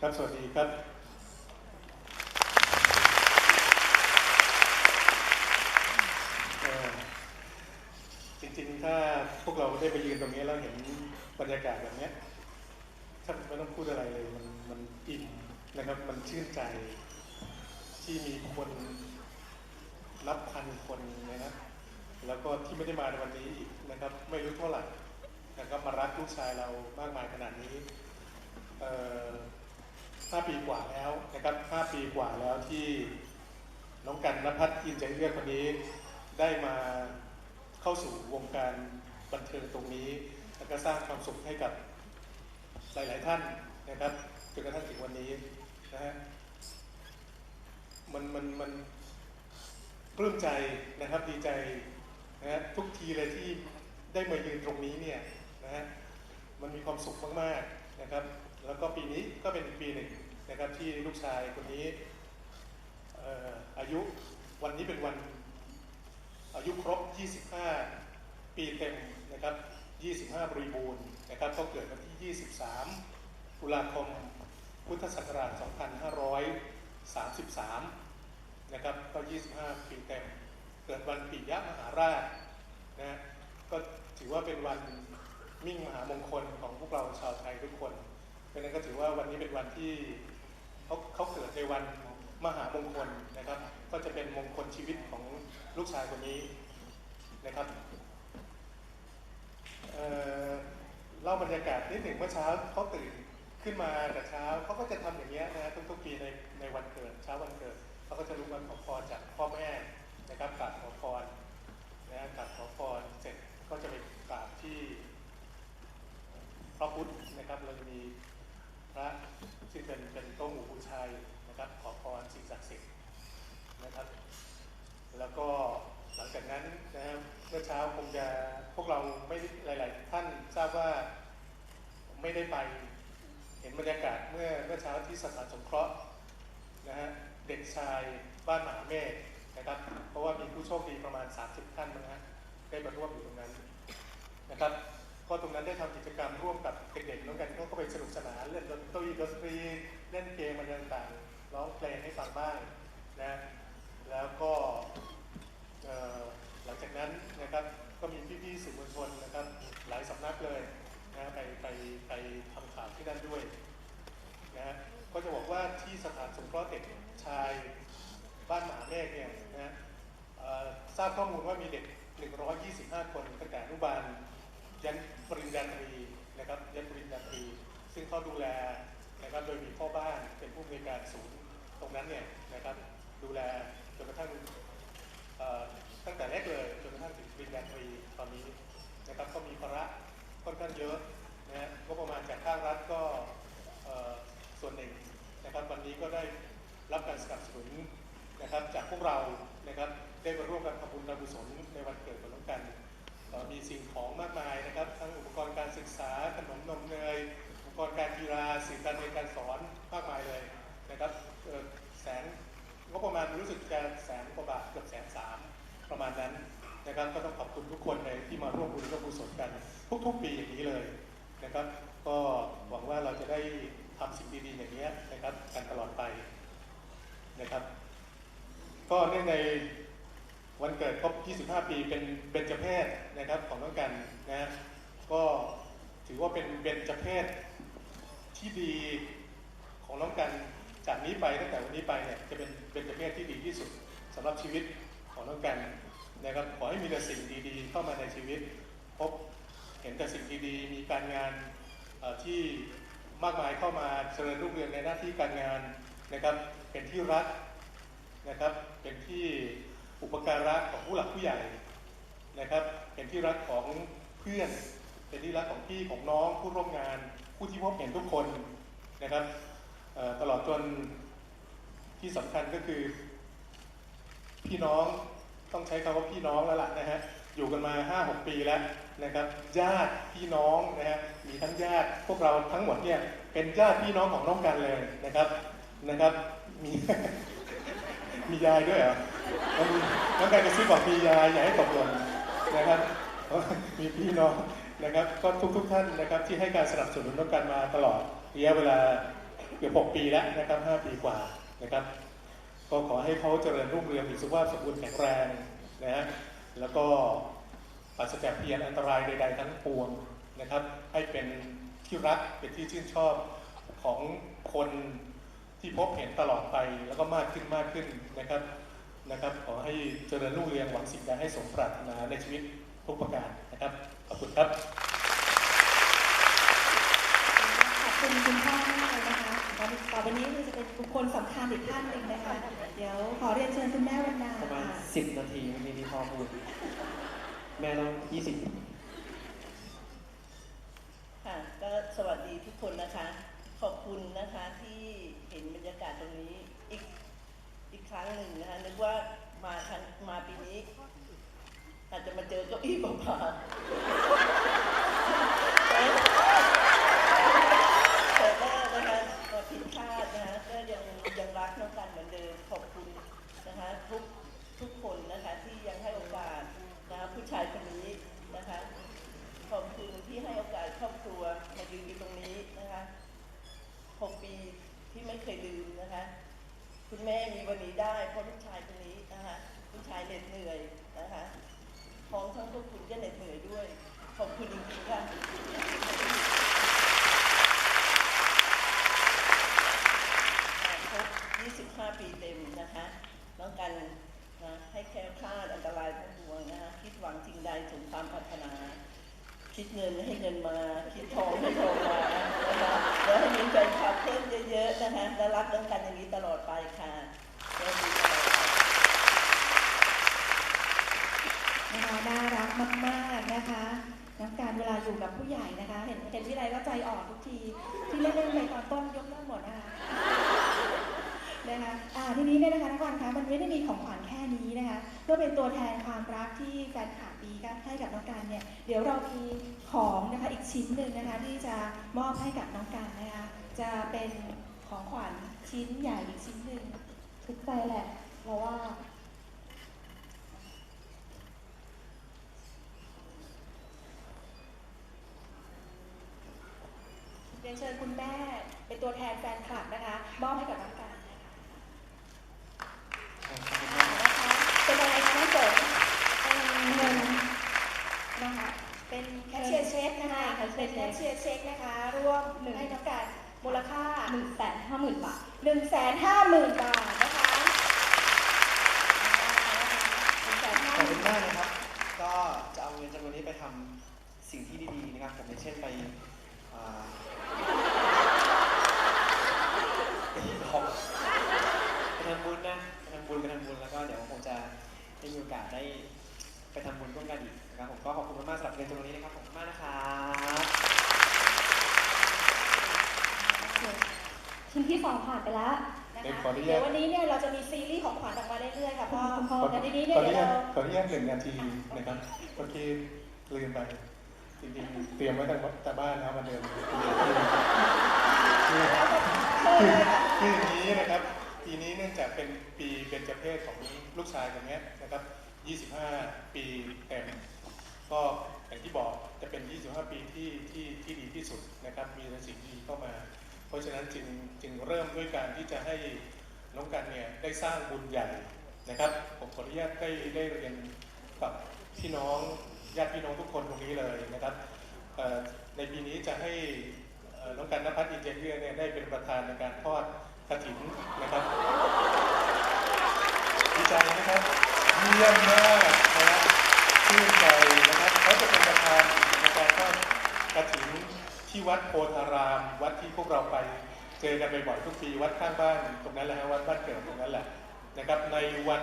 ครับ สวัสดีครับ จริงๆ ถ้าพวกเราได้ไปยืนตรงนี้แล้วเห็นบรรยากาศแบบนี้ท่านไม่ต้องพูดอะไรเลย มันมันอิ่มนะครับ มันชื่นใจที่มีคนนับพันคนนะครับแล้วก็ที่ไม่ได้มาในวันนี้อีกนะครับ ไม่รู้เท่าไหร่นะครับมารักลูกชายเรามากมายขนาด 5 ปีกว่าแล้วนะครับ 5 ปีกว่าแล้วที่น้องกันนภัทรอินใจเลือดคนนี้ได้มาเข้าสู่วงการบันเทิงตรงนี้ แล้วก็สร้างความสุขให้กับหลาย ๆ ท่านนะครับจนกระทั่งถึงวันนี้นะฮะมันมันมันปลื้มใจนะครับดีใจนะฮะทุกทีเลยที่ได้มายืนตรงนี้เนี่ยนะฮะมันมีความสุขมาก ๆ นะครับ แล้วก็ปีนี้ก็เป็นปีหนึ่งนะครับที่ลูกชายคนนี้ออายุวันนี้เป็นวันอายุครบ 25 ปีเต็มนะครับ 25 บริบูรณ์นะครับก็เกิดวันที่ 23 ตุลาคม พุทธศักราช 2533 นะครับ ก็ 25 ปีเต็ม เกิดวันปิยมหาราชนะ ก็ถือว่าเป็นวัน มิ่งมหามงคลของพวกเราชาวไทยทุกคนเพราะนั้นก็ถือว่าวันนี้เป็นวันที่เขาเขาเกิดในวันมหามงคลนะครับ ก็จะเป็นมงคลชีวิตของลูกชายคนนี้นะครับเเล่าบรรยากาศนิดหนึ่งเมื่อเช้าเขาตื่นขึ้นมาแต่เช้าเขาก็จะทำอย่างเงี้นะทุกๆปีในในวันเกิดเช้าวันเกิดเขาก็จะรู้วันขอพรจากพ่อแม่นะครับกราบขอพรนะกราบขอพรเสร็จก็จะไปกราบที่ พระพุทธนะครับเราจะมีพระซึ่เป็นเป็นโต๊ะหมู่บูชายนะครับขอพรสิ่งศักดิ์สิทธิ์นะครับ แล้วก็หลังจากนั้นนะครับเมื่อเช้าคงจะพวกเราไม่หลาย ๆ ท่านทราบว่าไม่ได้ไปเห็นบรรยากาศเมื่อเมื่อเช้าที่สถานสงเคราะห์นะฮะเด็กชายบ้านหมาเมฆนะครับเพราะว่ามีผู้โชคดีประมาณ 30 ท่านนะฮะได้มาร่วมอยู่ตรงนั้นนะครับ ก็ตรงนั้นได้ทำกิจกรรมร่วมกับเด็กๆน้องกันเขาก็ไปสนุกสนานเล่นดนตรีดนตรีเล่นเกมอะไรต่างๆร้องเพลงให้ฟังบ้างนะแล้วก็หลังจากนั้นนะครับก็มีพี่ๆสื่อมวลชนนะครับหลายสำนักเลยนะไปไปไปทำข่าวที่นั่นด้วยนะก็จะบอกว่าที่สถานสงเคราะห์เด็กชายบ้านหมาเมฆเนี่ยนะทราบข้อมูลว่ามีเด็ก 125 คนตั้งแต่อนุบาล ยันปริญญาตรีนะครับยันปริญญาตรี ซึ่งเขาดูแลนะครับโดยมีพ่อบ้านเป็นผู้อำนวยการศูนย์ตรงนั้นเนี่ยนะครับดูแลจนกระทั่งตั้งแต่แรกเลยจนกระทั่งถึงปริญญาตรีตอนนี้นะครับก็มีภาระค่อนข้างเยอะนะฮะก็ประมาณจากภาครัฐก็ส่วนหนึ่งนะครับวันนี้ก็ได้รับการสนับสนุนนะครับจากพวกเรานะครับได้มาร่วมกันทำบุญการกุศลในวันเกิดของน้องกัน มีสิ่งของมากมายนะครับ ทั้งอุปกรณ์การศึกษาขนมนมเนยอุปกรณ์การกีฬาสื่อการเรียนการสอนมากมายเลยนะครับแสนงบประมาณรู้สึกจะแสนกว่าบาทเกือบแสนสามประมาณนั้นนะครับก็ต้องขอบคุณทุกคนเลยที่มาร่วมบุญร่วมกุศลกัน ทุกๆปีอย่างนี้เลยนะครับ ก็หวังว่าเราจะได้ทำสิ่งดีๆอย่างนี้นะครับกันตลอดไปนะครับ ก็เนื่องใน วันเกิดครบ 25 ปีเป็นเบญจเพศนะครับของน้องกันนะก็ถือว่าเป็นเบญจเพศที่ดีของน้องกันจากนี้ไปตั้งแต่วันนี้ไปเนี่ยจะเป็นเป็นจเพศที่ดีที่สุดสำหรับชีวิตของน้องกันนะครับขอให้มีแต่สิ่งดีๆ เข้ามาในชีวิต พบเห็นแต่สิ่งดีๆ มีการงานที่มากมายเข้ามาเจริญรุ่งเรืองในหน้าที่การงานนะครับเป็นที่รักนะครับเป็นที่ อุปการะของผู้หลักผู้ใหญ่นะครับ เป็นที่รักของเพื่อน เป็นที่รักของพี่ของน้องผู้ร่วมงาน ผู้ที่พบเห็นทุกคนนะครับตลอดจนที่สำคัญก็คือ พี่น้องต้องใช้คำว่าพี่น้องแล้วล่ะนะฮะอยู่กันมา 5-6 ปีแล้วนะครับญาติพี่น้องนะฮะมีทั้งญาติพวกเราทั้งหมดเนี่ยเป็นญาติพี่น้องของน้องกันเลยนะครับนะครับ มีมียายด้วยเหรอ น้องกันกระซิบบอกมียาอย่าให้ตกหล่นนะครับมีพี่น้องนะครับก็ทุกทุกท่านนะครับที่ให้การสนับสนุนน้องกันมาตลอดระยะเวลาเกือบ6ปีแล้วนะครับ5ปีกว่านะครับก็ขอให้เขาเจริญรุ่งเรืองมีสุขภาพสมบูรณ์แข็งแรงนะฮะแล้วก็ปราศจากเพียรอันตรายใดๆทั้งปวงนะครับ ให้เป็นที่รักเป็นที่ชื่นชอบของคนที่พบเห็นตลอดไปแล้วก็มากขึ้นมากขึ้นนะครับ นะครับ ขอให้เจริญรุ่งเรืองหวังสิ่งใดให้สมปรารถนาในชีวิตทุกประการนะครับ ขอบคุณครับ ขอบคุณคุณพ่อมากเลยนะคะต่อไปนี้คือจะเป็นบุคคลสำคัญอีกท่านหนึ่งนะคะ เดี๋ยวขอเรียนเชิญคุณแม่วันนาประมาณค่ะสิบนาทีเมื่อกี้ที่พ่อพูด แม่ต้องยี่สิบค่ะก็สวัสดีทุกคนนะคะ ขอบคุณนะคะที่เห็นบรรยากาศตรงนี้ อีกครั้งหนึ่งนะคะนึกว่ามาครั้งมาปีนี้ อาจจะมาเจอเก้าอี้เปล่าๆแต่ก็นะคะก็ผิดคาดนะคะก็ยังยังรักน้องกันเหมือนเดิมขอบคุณนะคะทุกทุกคนนะคะที่ยังให้โอกาสนะคะผู้ชายคนนี้นะคะขอบคุณที่ให้โอกาสครอบครัวมายืนอยู่ตรงนี้นะคะหกปีที่ไม่เคยลืมนะคะ คุณแม่มีวันนี้ได้เพราะลูกชายคนนี้นะคะลูกชายเหน็ดเหนื่อยนะคะพร้อมทั้งพวกคุณก็เหน็ดเหนื่อยด้วย ขอบคุณจริงๆค่ะครบ25 ปีเต็มนะคะน้องกันนะให้แคล้วคลาดอันตรายทั้งปวงนะคะคิดหวังสิ่งใดสมความปรารถนา คิดเงินให้เงินมา คิดทองให้ทองมานะคะ แล้วให้มีแฟนคลับเพิ่มเยอะๆนะคะและรักน้องกันอย่างนี้ตลอดไปค่ะและดีตลอดไปนะคะน่ารักมากๆนะคะน้ำการเวลาอยู่กับผู้ใหญ่นะคะ เห็นเห็นวิไลก็ใจอ่อนทุกที ที่เล่นเล่นไปตอนต้นยกเลิกหมดนะคะ นะคะอ่าทีนี้เนี่ยนะคะนักวันคะมันไม่ได้มีของขวัญแค่นี้นะคะเพื่อเป็นตัวแทนความรักที่แฟนคลับมีก็ให้กับน้องการเนี่ยเดี๋ยวเรามีของนะคะอีกชิ้นหนึ่งนะคะที่จะมอบให้กับน้องการนะคะจะเป็นของขวัญชิ้นใหญ่อีกชิ้นหนึ่งทุกใจแหละเพราะว่าเรียนเชิญคุณแม่เป็นตัวแทนแฟนคลับนะคะมอบให้กับน้องการนะคะอ่านะคะ เป็นอะไรคะน้องเสริมเป็นเงินนะคะเป็นแคชเชียร์เช็คนะคะเป็นแคชเชียร์เช็คนะคะร่วมให้น้องการมูลค่าหนึ่งแสนห้าหมื่นบาทหนึ่งแสนห้าหมื่นบาทนะคะหนึ่งแสนห้าขอบหคุมื่นณมากนะครับ ก็จะเอาเงินจำนวนนี้ไปทำสิ่งที่ดีๆนะครับผมอย่างเช่นไปอ่าไปทำไป ทำบุญนะไปทำบุญไปทำบุญแล้วก็เดี๋ยวคงจะได้มีโอกาสได้ไปทำบุญร่วมกันอีกนะครับผมก็ขอบคุณมากๆสำหรับเงินจำนวนนี้นะครับขอบคุณมากนะครับชิ้นที่สองผ่านไปแล้วนะเดี๋ยวคะขออนุญาต เดี๋ยววันนี้เนี่ยเราจะมีซีรีส์ของขวัญออกมาเรื่อยๆค่ะพ่อคุณพ่อแต่ทีนี้ขเนี่อยอนุเดี๋ยวญาตเรา ขออนุญาตหนึ่งนาทีนะครับเมื่อกี้ลืมไปจริงๆเตรียมไว้ตั้งแต่บ้านแล้วมาเดินคือคือคืออย่างนี้นะครับ ปีนี้เนื่องจากเป็นปีเบญจเพศของลูกชายคนนี้นะครับ 25 ปีเต็ม ก็อย่างที่บอกจะเป็น 25 ปีที่ที่ที่ดีที่สุดนะครับ มีแต่สิ่งดีเข้ามา เพราะฉะนั้นจึงจึงเริ่มด้วยการที่จะให้น้องกันเนี่ยได้สร้างบุญใหญ่นะครับ ผมขออนุญาตได้ได้เรียนกับพี่น้องญาติพี่น้องทุกคนตรงนี้เลยนะครับ ในปีนี้จะให้น้องกันนภัสอินเจเนียร์เนี่ยได้เป็นประธานในการทอด กระถินนะครับดีใจนะครับเยี่ยมมากนะครับชื่นใจนะครับเขาจะเป็นประธานในการทอดกระถินที่วัดโพธาราม วัดที่พวกเราไปเจอกันบ่อยๆทุกปีวัดข้างบ้านตรงนั้นแหละฮะวัดบ้านเกิดตรงนั้นแหละนะครับในวัน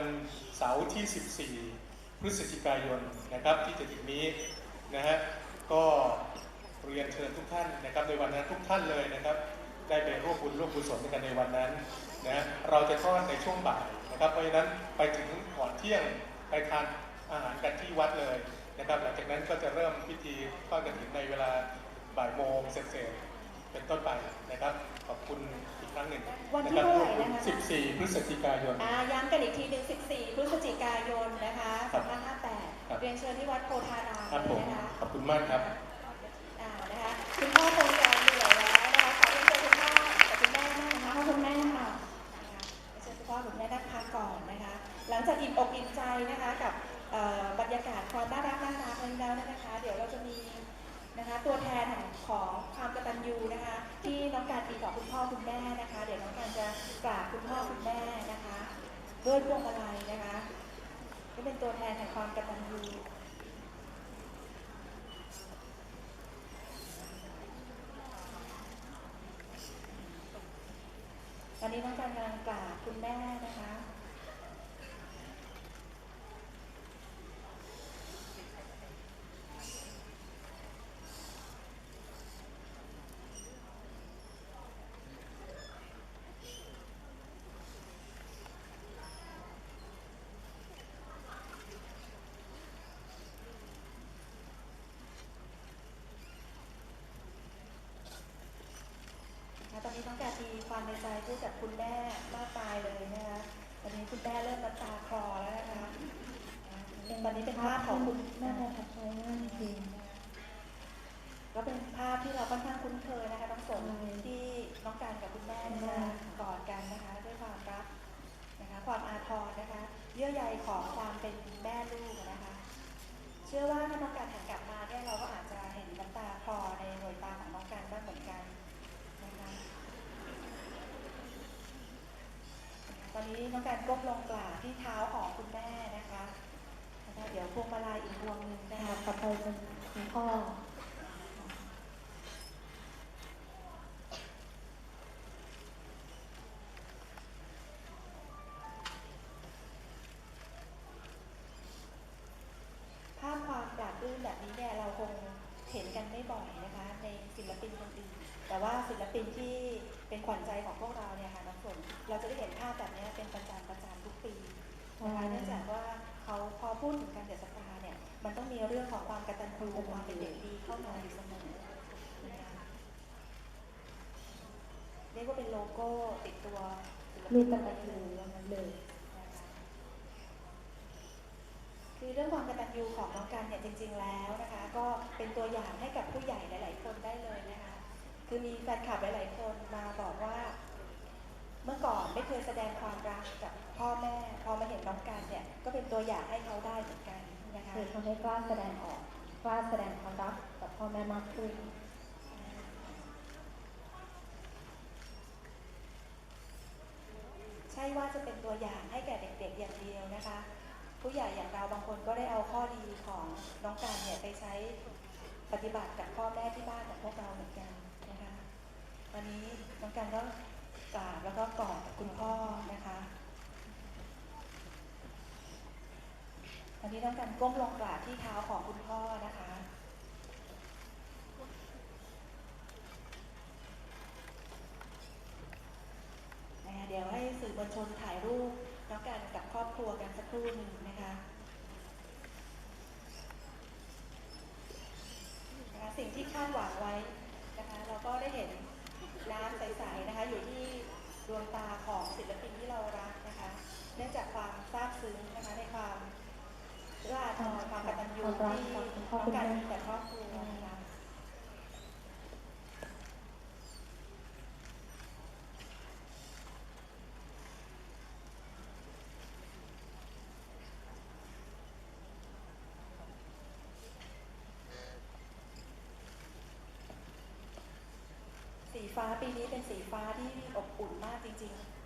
เสาร์ที่ 14 พฤศจิกายนนะครับที่จะถึงนี้นะฮะก็เรียนเชิญทุกท่านนะครับในวันนั้นทุกท่านเลยนะครับ ได้ไปร่วมบุญร่วมกุศลกันในวันนั้นนะฮะเราจะทอดในช่วงบ่ายนะครับ เพราะฉะนั้นไปถึงก่อนเที่ยงไปทานอาหารกันที่วัดเลยนะครับ หลังจากนั้นก็จะเริ่มพิธีทอดกระถินในเวลาบ่ายโมงเสร็จๆเป็นต้นไปนะครับ ขอบคุณอีกครั้งหนึ่งวันที่นะครัเท่าไหร่นะคะ14 พฤศจิกายนอ่าย้ำกันอีกทีหนึ่ง14 พฤศจิกายนนะคะครับ2558 เรียนเชิญที่วัดโพธารามครับผมนะคะขอบคุณมากครับอ่านะคะคุณพ่อ นะคะกับบรรยากาศความน่ารักน่ารักนี้แล้วนะคะ เดี๋ยวเราจะมีนะคะตัวแทนของความกตัญญูนะคะ ที่น้องการมีต่อคุณพ่อคุณแม่นะคะ เดี๋ยวน้องการจะกราบคุณพ่อคุณแม่นะคะด้วยพวงมาลัยนะคะก็เป็นตัวแทนแห่งความกตัญญูตอนนี้น้องการกำลังกราบคุณแม่นะคะ ความในใจพูดกับคุณแม่มากมายเลยนะคะตอนนี้คุณแม่เริ่มน้ำตาคลอแล้วนะคะเป็นตอนนี้เป็นภาพของคุณแม่แม่ประทับใจมากจริงก็เป็นภาพที่เราค่อนข้างคุ้นเคยนะคะน้องสนที่น้องการกับคุณแม่เนยจะกอดกันนะคะ ด้วยความรักนะคะ ความอาทรนะคะ เยื่อใยของความเป็นแม่ลูกนะคะ เชื่อว่าถ้าน้องการหันกลับมาเนี่ยเราก็อาจจะเห็นน้ำตาคลอในหน่วยตาของน้องการบ้างเหมือนกันนะคะ ตอนนี้น้องการก้มลงกราบที่เท้าของคุณแม่นะคะนะคะเดี๋ยวพวงมาลัยอีกพวงหนึ่งนะคะต่อไปเป็นคุณพ่อภาพความปราบลื้มแบบนี้เนี่ยเราคงเห็นกันไม่บ่อยนะคะ ในศิลปินคนอื่นแต่ว่าศิลปินที่เป็นขวัญใจของพวกเราเนี่ยค่ะ น้องฝนเราจะได้เห็นภาพแบบนี้เป็นประจำประจำทุกปีนะคะเนื่องจากว่าเขาพอพูดถึงการเดสตาเนี่ย มันต้องมีเรื่องของความกตัญญูความเป็นเด็กดีเข้ามาอยู่เสมอนะคะเรียกว่าเป็นโลโก้ติดตัวศิลลูปิกนกตัญญูวันนั้นเลยนะคะคือเรื่องความกตัญญูของน้องกันเนี่ยจริง ๆ แล้วนะคะ ก็เป็นตัวอย่างให้กับผู้ใหญ่หลาย ๆ คนได้เลยนะคะ คือมีแฟนคลับหลาย ๆ คนมาบอกว่า เมื่อก่อนไม่เคยแสดงความรักกับพ่อแม่ พอมาเห็นน้องกันเนี่ยก็เป็นตัวอย่างให้เขาได้เหมือนกันนะคะคือทำให้กล้าแสดงออกกล้าแสดงความรักกับพ่อแม่มากขึ้นใช่ว่าจะเป็นตัวอย่างให้แก่เด็กๆอย่างเดียวนะคะ ผู้ใหญ่อย่างเราบางคนก็ได้เอาข้อดีของน้องการเนี่ยไปใช้ปฏิบัติกับพ่อแม่ที่บ้านของพวกเราเหมือนกันนะคะวันนี้น้องการก็ กราบแล้วก็กอดคุณพ่อนะคะวันนี้น้องการก้มลงกราบที่เท้าของคุณพ่อนะคะเดี๋ยวให้สื่อมวลชนถ่ายรูปน้องกันกับครอบครัวกันสักครู่หนึ่งนะคะสิ่งที่คาดหวังไว้นะคะเราก็ได้เห็น น้ำใสๆนะคะ อยู่ที่ดวงตาของศิลปินที่เรารักนะคะ เนื่องจากความซาบซึ้งนะคะในความเอื้ออาทรความกตัญญูที่น้องกันมีแต่ครอบครัว ฟ้าปีนี้เป็นสีฟ้าที่อบอุ่นมากจริง ๆ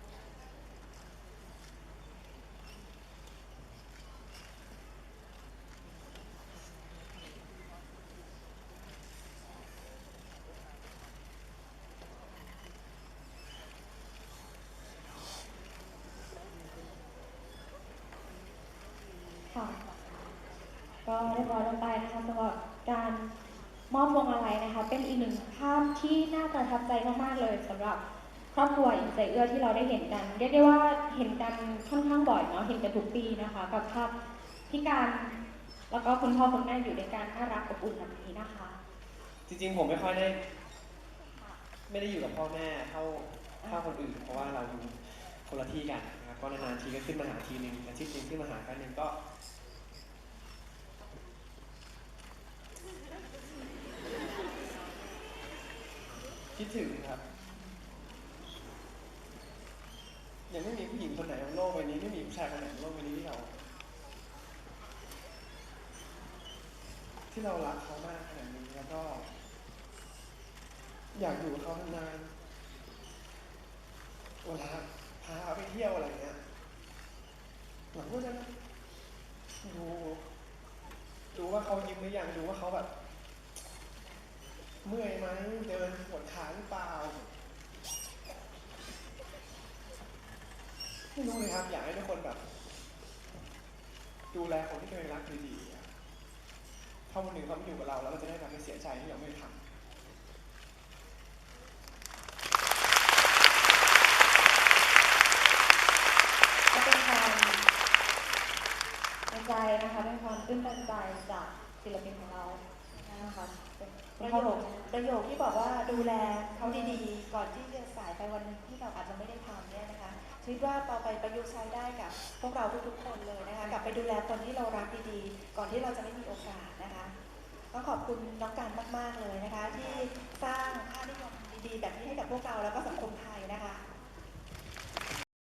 ก็เรียบร้อยลงไปนะคะสำหรับการ มอบพวงมาลัยนะคะ เป็นอีกหนึ่งภาพที่น่าประทับใจมากๆเลยสำหรับครอบครัวอินใจเอื้อที่เราได้เห็นกัน เรียกได้ว่าเห็นกันค่อนข้างบ่อยเนาะเห็นกันทุกปีนะคะ กับภาพที่การแล้วก็คุณพ่อคุณแม่อยู่ในการน่ารักอบอุ่นแบบนี้นะคะ จริงๆผมไม่ค่อยได้ ไม่ได้อยู่กับพ่อแม่เท่าเท่าคนอื่น เพราะว่าเราอยู่คนละที่กันนะครับก็นานๆทีก็ขึ้นมาหาทีนึงอาทิตย์หนึงขึ้นมาหาครั้งหนึ่งก็ คิดถึงครับ ยังไม่มีผู้หญิงคนไหนบนโลกใบนี้ไม่มีผู้ชายคนไหนบนโลกใบนี้ที่เรา ที่เรารักเขามากขนาดนี้แล้วก็ อยากอยู่กับเขานานๆเวลาพาไปเที่ยวอะไรเงี้ยหลังก็จะดูดูว่าเขายิ้มหรือยังดูว่าเขาแบบ เมื่อยไหมเดินปวดขาหรือเปล่าไม่รู้เลยครับอยากให้ทุกคนแบบ ดูแลคนที่เคยรักดีๆถ้าวันหนึ่งเขาไม่อยู่กับเราแล้วเราจะได้แบบไม่เสียใจที่เราไม่ทำก็เป็นในใจนะคะเป็นความตื้นตันใจจากศิลปินของเรา นะคะประโยคประโยคที่บอกว่าดูแลเขาดีๆ ก่อนที่จะสายไปวันนึงที่เราอาจจะไม่ได้ทำเนี่ยนะคะคิดว่าเราไปประยุกต์ใช้ได้กับพวกเราทุกๆคนเลยนะคะกลับไปดูแลคนที่เรารักดีๆ ก่อนที่เราจะไม่มีโอกาสนะคะต้องขอบคุณน้องการมากๆเลยนะคะ ที่สร้างค่านิยมดีๆ แบบนี้ให้กับพวกเราแล้วก็สังคมไทยนะคะ